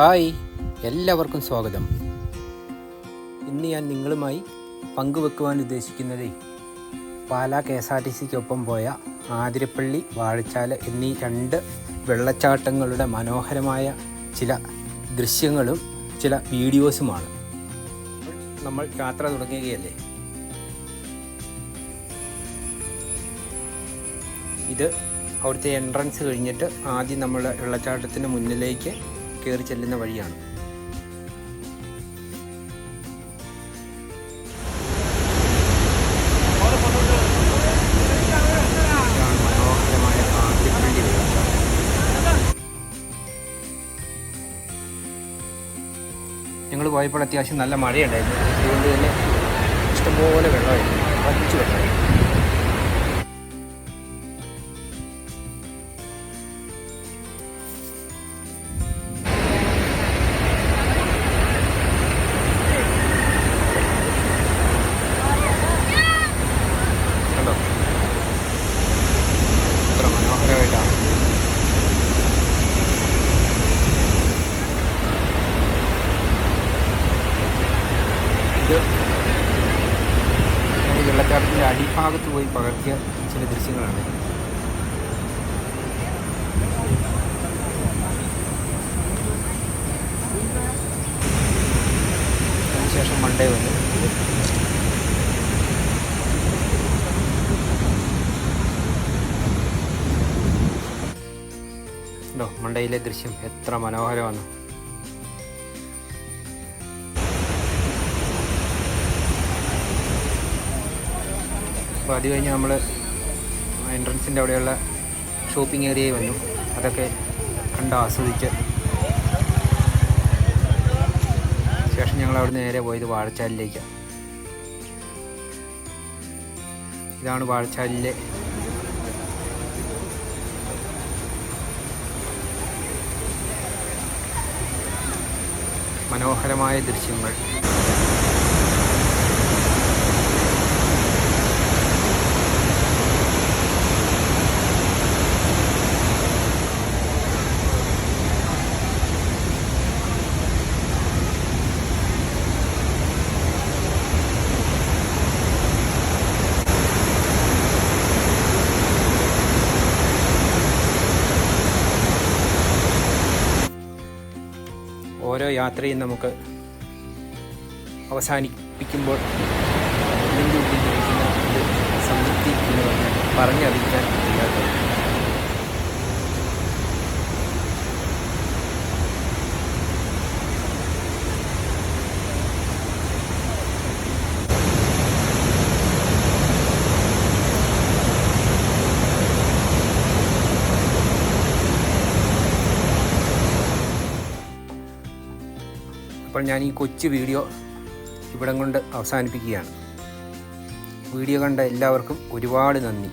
Hi എല്ലാവർക്കും സ്വാഗതം. ഇന്ന് ഞാൻ നിങ്ങളുമായി പങ്കുവെക്കുവാൻ ഉദ്ദേശിക്കുന്നത് Pala K S R T സിക്കൊപ്പം പോയ ആതിരപ്പള്ളി വാഴച്ചാല എന്നീ രണ്ട് വെള്ളച്ചാട്ടങ്ങളുടെ മനോഹരമായ ചില ദൃശ്യങ്ങളും ചില വീഡിയോസുമാണ്. നമ്മൾ യാത്ര തുടങ്ങുകയല്ലേ? ഇത് അവിടുത്തെ എൻട്രൻസ് കഴിഞ്ഞിട്ട് ആദ്യം നമ്മൾ വെള്ളച്ചാട്ടത്തിന് മുന്നിലേക്ക് കയറി ചെല്ലുന്ന വഴിയാണ്. ഞങ്ങൾ പോയപ്പോൾ അത്യാവശ്യം നല്ല മഴയുണ്ടായിരുന്നു. അതുകൊണ്ട് തന്നെ ഇഷ്ടംപോലെ വെള്ളമായിരുന്നു. പച്ചു വെള്ളമായിരുന്നു. ഈ വെള്ളച്ചാട്ടത്തിന്റെ അടിഭാഗത്ത് പോയി പകർത്തിയ ചില ദൃശ്യങ്ങളാണ്. അതിനുശേഷം മണ്ടേ വന്നു. ഉണ്ടോ? മണ്ടയിലെ ദൃശ്യം എത്ര മനോഹരമാണ്. അപ്പോൾ അത് കഴിഞ്ഞ് നമ്മൾ എൻട്രൻസിന്റെ അവിടെയുള്ള ഷോപ്പിംഗ് ഏരിയയിൽ വന്നു. അതൊക്കെ കണ്ട് ആസ്വദിച്ച് ശേഷം ഞങ്ങൾ അവിടെ നേരെ പോയത് വാഴച്ചാലിലേക്കാണ് ഇതാണ് വാഴച്ചാലിലെ മനോഹരമായ ദൃശ്യങ്ങൾ. ഓരോ യാത്രയും നമുക്ക് അവസാനിപ്പിക്കുമ്പോൾ സംതൃപ്തി എന്ന് പറഞ്ഞാൽ പറഞ്ഞറിയിക്കാൻ അപ്പോൾ ഞാൻ ഈ കൊച്ചു വീഡിയോ ഇവിടം കൊണ്ട് അവസാനിപ്പിക്കുകയാണ്. വീഡിയോ കണ്ട എല്ലാവർക്കും ഒരുപാട് നന്ദി.